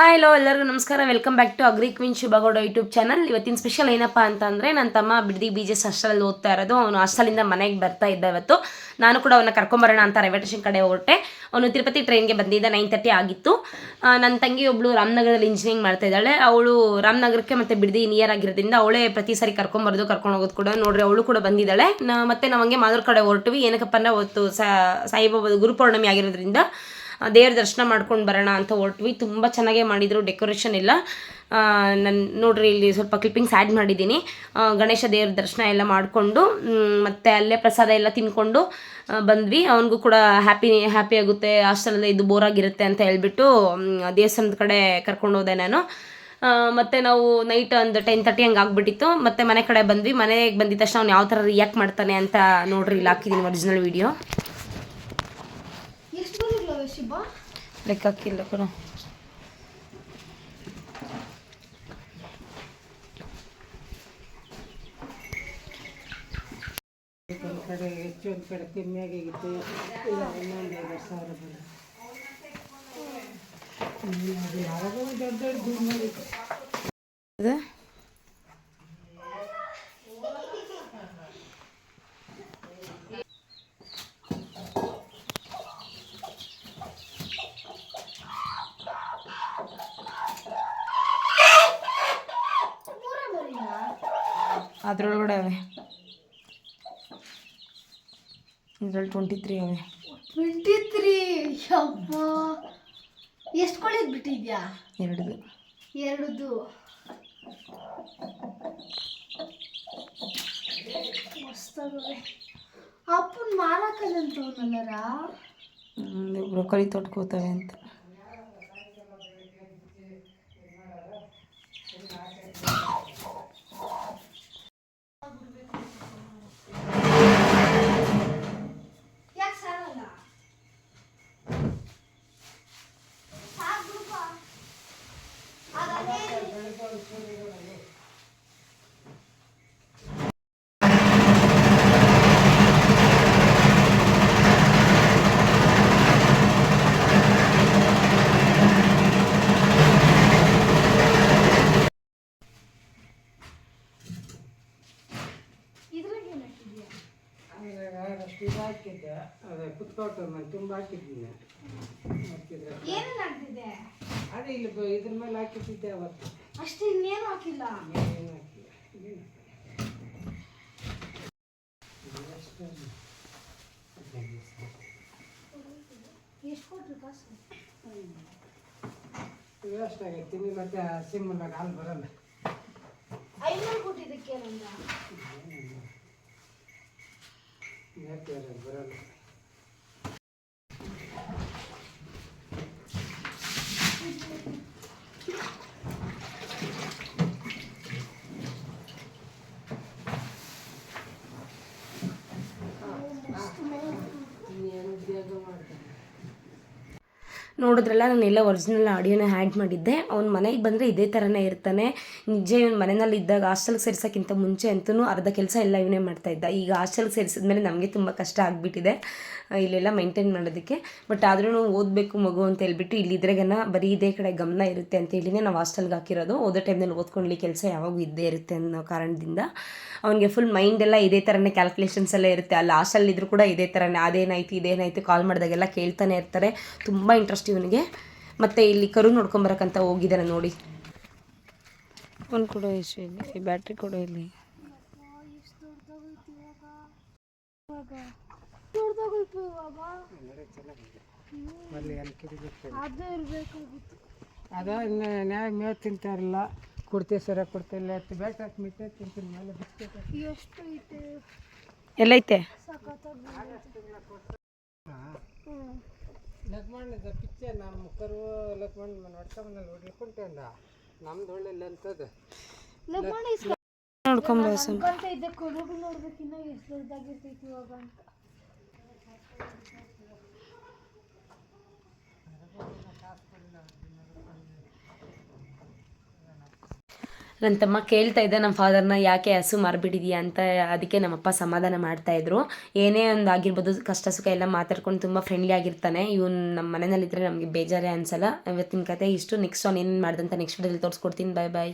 Hi hello ಎಲ್ಲರಿಗೂ ನಮಸ್ಕಾರ. Welcome back to Agri Queen Shubha Gowda YouTube channel ಇವತ್ತಿನ special ಏನಪ್ಪ ಅಂತಂದರೆ ನನ್ನ ತಮ್ಮ ಬಿಡದಿ ಬಿ ಜಿ ಹಾಸ್ಟೆಲಲ್ಲಿ ಓದ್ತಾ ಇರೋದು. ಅವನು ಹಾಸ್ಟೆಲಿಂದ ಮನೆಗೆ ಬರ್ತಾ ಇದ್ದ ಇವತ್ತು. ನಾನು ಕೂಡ ಅವನ್ನ ಕರ್ಕೊಂಬರೋಣ ಅಂತ ರೈಲ್ವೆ ಸ್ಟೇಷನ್ ಕಡೆ ಹೊರಟೆ ಅವನು ತಿರುಪತಿ ಟ್ರೈನ್ಗೆ ಬಂದಿದ್ದ ನೈನ್ ತರ್ಟಿ ಆಗಿತ್ತು. ನನ್ನ ತಂಗಿ ಒಬ್ಳು ರಾಮನಗರದಲ್ಲಿ ಇಂಜಿನಿಯರಿಂಗ್ ಮಾಡ್ತಾ ಇದ್ದಾಳೆ. ಅವಳು ರಾಮನಗರಕ್ಕೆ ಮತ್ತು ಬಿಡದಿ ನಿಯರ್ ಆಗಿರೋದ್ರಿಂದ ಅವಳೇ ಪ್ರತಿ ಸಾರಿ ಕರ್ಕೊಂಬರೋದು, ಕರ್ಕೊಂಡು ಹೋಗೋದು ಕೂಡ ನೋಡ್ರಿ, ಅವಳು ಕೂಡ ಬಂದಿದ್ದಾಳೆ. ಮತ್ತು ನಾವು ಹಂಗೆ ಮಾದೂರ್ ಕಡೆ ಹೊರಟಿವಿ. ಏನಕ್ಕಪ್ಪ ಅಂದರೆ ಅವತ್ತು ಸಾಯಿಬಾಬಾ ಗುರುಪೌರ್ಣಮಿ ಆಗಿರೋದ್ರಿಂದ ದೇವ್ರ ದರ್ಶನ ಮಾಡ್ಕೊಂಡು ಬರೋಣ ಅಂತ ಹೊರಟ್ವಿ. ತುಂಬ ಚೆನ್ನಾಗೇ ಮಾಡಿದರು. ಡೆಕೋರೇಷನ್ ಎಲ್ಲ ನನ್ನ ನೋಡ್ರಿ ಇಲ್ಲಿ ಸ್ವಲ್ಪ ಕ್ಲಿಪ್ಪಿಂಗ್ಸ್ ಆ್ಯಡ್ ಮಾಡಿದ್ದೀನಿ. ಗಣೇಶ ದೇವ್ರ ದರ್ಶನ ಎಲ್ಲ ಮಾಡಿಕೊಂಡು ಮತ್ತು ಅಲ್ಲೇ ಪ್ರಸಾದ ಎಲ್ಲ ತಿನ್ಕೊಂಡು ಬಂದ್ವಿ. ಅವನಿಗೂ ಕೂಡ ಹ್ಯಾಪಿ ಹ್ಯಾಪಿ ಆಗುತ್ತೆ. ಹಾಸ್ಟೆಲಲ್ಲಿ ಇದು ಬೋರಾಗಿರುತ್ತೆ ಅಂತ ಹೇಳ್ಬಿಟ್ಟು ದೇವಸ್ಥಾನದ ಕಡೆ ಕರ್ಕೊಂಡು ಹೋದೆ ನಾನು. ಮತ್ತೆ ನಾವು ನೈಟ್ ಒಂದು ಟೆನ್ ತರ್ಟಿ ಹಂಗೆ ಆಗಿಬಿಟ್ಟಿತ್ತು. ಮತ್ತು ಮನೆ ಕಡೆ ಬಂದ್ವಿ. ಮನೆಗೆ ಬಂದಿದ್ದ ತಕ್ಷಣ ಅವ್ನು ಯಾವ ಥರ ರಿಯಾಕ್ಟ್ ಮಾಡ್ತಾನೆ ಅಂತ ನೋಡ್ರಿ, ಇಲ್ಲಿ ಹಾಕಿದ್ದೀನಿ ಒರಿಜಿನಲ್ ವಿಡಿಯೋ ಶಿಬ ಲೆಕ್ಕ ಹಾಕಿಲ್ಲ ಕೂಡ ಒಂದು ಕಡೆ ಹೆಚ್ಚು ಒಂದು ಕಡೆ ಕಮ್ಮಿ ಆಗಿತ್ತು. ಇನ್ನೊಂದು ಐವತ್ತು ಸಾವಿರ ಬರ ಅದು ಯಾವಾಗ ದೊಡ್ಡ ದೊಡ್ಡ ದುಡ್ಡು ಮಾಡಿತ್ತು ಇದು ಅದ್ರೊಳಗಡೆ ಅವೆ. ಇದ್ರಲ್ಲಿ ಟ್ವೆಂಟಿ ತ್ರೀ ಅವೆ. ಟ್ವೆಂಟಿ ತ್ರೀ ಎಷ್ಟು ಕೊಳಿದ್ ಬಿಟ್ಟಿದ್ಯಾ? ಎರಡು ಎರಡದು. ಅಪ್ಪನ ಅಪ್ಪನ್ ಮಾರಾಕದಂತವನಲ್ಲರ ಬ್ರೊಕೊಲಿ ತೊಟ್ಕೋತವೆ ಅಂತ. Thank you. ಇದು ಹಾಕಿದ್ದೆ ಅದೇ ಕುತ್ಕೋಟ ನಾನು ತುಂಬ ಹಾಕಿದ್ದೀನಿ. ಹಾಕಿದ್ರೆ ಏನೇನ್ ಹಾಕ್ತಿದ್ದೆ? ಅದೇ ಇಲ್ಲಿ ಬ- ಇದ್ರ ಮೇಲೆ ಅವತ್ತು. ಅಷ್ಟೇ ಇನ್ನೇನು ಹಾಕಿಲ್ಲ? ಏನು ಹಾಕಿಲ್ಲ. ಏನು ಎಷ್ಟು ಹದಿನೈದು ಸಾವಿರ. ಎಷ್ಟು ಕೊಟ್ರು ಕಾಸು? ವೇಸ್ಟ್ ಆಗೈತೆ ನೀವು ಮತ್ತೆ ಸಿಮ್ಮಲ್ಲಾಗ ಹಾಲು ಬರಲ್ಲ. ಐನೂರು ಕೊಟ್ಟಿದ್ದಕ್ಕೆ ನಂದ ಬರಲ್ಲ ಇನ್ನೇನು ನೋಡಿದ್ರಲ್ಲ, ನಾನು ಎಲ್ಲ ಒರಿಜಿನಲ್ ಆಡಿಯೋನ ಆ್ಯಡ್ ಮಾಡಿದ್ದೆ. ಅವ್ನ ಮನೆಗೆ ಬಂದರೆ ಇದೇ ಥರನೇ ಇರ್ತಾನೆ. ನಿಜ ಇವನು ಮನೆಯಲ್ಲಿ ಇದ್ದಾಗ ಹಾಸ್ಟೆಲ್ಗೆ ಸೇರ್ಸೋಕ್ಕಿಂತ ಮುಂಚೆ ಅಂತೂ ಅರ್ಧ ಕೆಲಸ ಎಲ್ಲ ಇವನೇ ಮಾಡ್ತಾ ಇದ್ದ. ಈಗ ಹಾಸ್ಟೆಲ್ಗೆ ಸೇರಿಸಿದ್ಮೇಲೆ ನಮಗೆ ತುಂಬ ಕಷ್ಟ ಆಗಿಬಿಟ್ಟಿದೆ ಇಲ್ಲೆಲ್ಲ ಮೈಂಟೈನ್ ಮಾಡೋದಕ್ಕೆ. ಬಟ್ ಆದ್ರೂ ಓದಬೇಕು ಮಗು ಅಂತ ಹೇಳ್ಬಿಟ್ಟು ಇಲ್ಲಿದ್ರೆಗನ ಬರೀ ಇದೇ ಕಡೆ ಗಮನ ಇರುತ್ತೆ ಅಂತ ಹೇಳಿನೇ ನಾವು ಹಾಸ್ಟೆಲ್ಗೆ ಹಾಕಿರೋದು. ಓದೋ ಟೈಮ್ನಲ್ಲಿ ಓದ್ಕೊಳ್ಳಿ ಕೆಲಸ ಯಾವಾಗೂ ಇದ್ದೇ ಇರುತ್ತೆ ಅನ್ನೋ ಕಾರಣದಿಂದ. ಅವನಿಗೆ ಫುಲ್ ಮೈಂಡ್ ಎಲ್ಲ ಇದೇ ಥರನೇ ಕ್ಯಾಲ್ಕುಲೇಷನ್ಸ್ ಎಲ್ಲ ಇರುತ್ತೆ. ಅಲ್ಲಿ ಹಾಸ್ಟೆಲ್ ಇದ್ರೂ ಕೂಡ ಇದೇ ಥರನೇ ಅದೇನಾಯ್ತು ಇದೇನಾಯ್ತು ಕಾಲ್ ಮಾಡಿದಾಗೆಲ್ಲ ಕೇಳ್ತಾನೆ ಇರ್ತಾರೆ. ತುಂಬ ಇಂಟ್ರೆಸ್ಟ್ ಇವನಿಗೆ. ಮತ್ತು ಇಲ್ಲಿ ಕರು ನೋಡ್ಕೊಂಬರಕ್ಕಂತ ಹೋಗಿದ್ದಾರೆ ನೋಡಿ. ಫೋನ್ ಕೊಡೋ ಎಷ್ಟು ಇಲ್ಲಿ ಬ್ಯಾಟ್ರಿ ಕೊಡೋ ಇಲ್ಲಿ. ಅದೇ ಇನ್ನು ನ್ಯಾಯ ಮೇವು ತಿಂತಾರಲ್ಲ ಕೊಡ್ತೀವಿ ಸರ ಕೊಡ್ತಿಲ್ಲ ಬ್ಯಾಟ್ ಹಾಕಿ ಮಿಟ್ಟೆ ತಿಂತೀನಿ ಮೇಲೆ ಬಿಸ್ಕೆಟ್ ಐತೆ ಲಕ್ಷ್ಮಣದ ಪಿಚ್ಚೆ ನಮ್ಮ ಕರು ಲಕ್ಷ್ಮಣ ನೋಡ್ಕೊಂಬಂದಲ್ಲಿ ಹೊಡ್ಲಿಕ್ಕೆ ಅಂದ. ನಮ್ದು ಒಳ್ಳೆ ಅಂತದ ಲಗ್ನ ನೋಡ್ಕೊಂಬ ಅಂತ ಇದ್ದೆ ಕೊಡುಗು ನೋಡ್ಬೇಕಿನ್ನ ಎಷ್ಟು ದೊಡ್ಡದಾಗಿರ್ತೈತಿ ಇವಾಗ ಅಂತ. ನನ್ನ ತಮ್ಮ ಕೇಳ್ತಾ ಇದ್ದೆ ನಮ್ಮ ಫಾದರ್ನ ಯಾಕೆ ಹಸು ಮಾರ್ಬಿಟ್ಟಿದ್ಯಾ? ಅಂತ ಅದಕ್ಕೆ ನಮ್ಮಪ್ಪ ಸಮಾಧಾನ ಮಾಡ್ತಾ ಇದ್ರು. ಏನೇ ಒಂದು ಆಗಿರ್ಬೋದು ಕಷ್ಟ ಸುಖ ಎಲ್ಲ ಮಾತಾಡ್ಕೊಂಡು ತುಂಬ ಫ್ರೆಂಡ್ಲಿ ಆಗಿರ್ತಾನೆ. ಇವನು ನಮ್ಮ ಮನೆಯಲ್ಲಿದ್ದರೆ ನಮಗೆ ಬೇಜಾರೇ ಅನ್ಸಲ್ಲ. ಇವತ್ತಿನ ಕತೆ ಇಷ್ಟು. ನೆಕ್ಸ್ಟ್ ಅವ್ನು ಏನೇನು ಮಾಡ್ದಂತ ನೆಕ್ಸ್ಟ್ ವಿಡಿಯೋದಲ್ಲಿ ತೋರಿಸ್ಕೊಡ್ತೀನಿ. ಬಾಯ್ ಬಾಯ್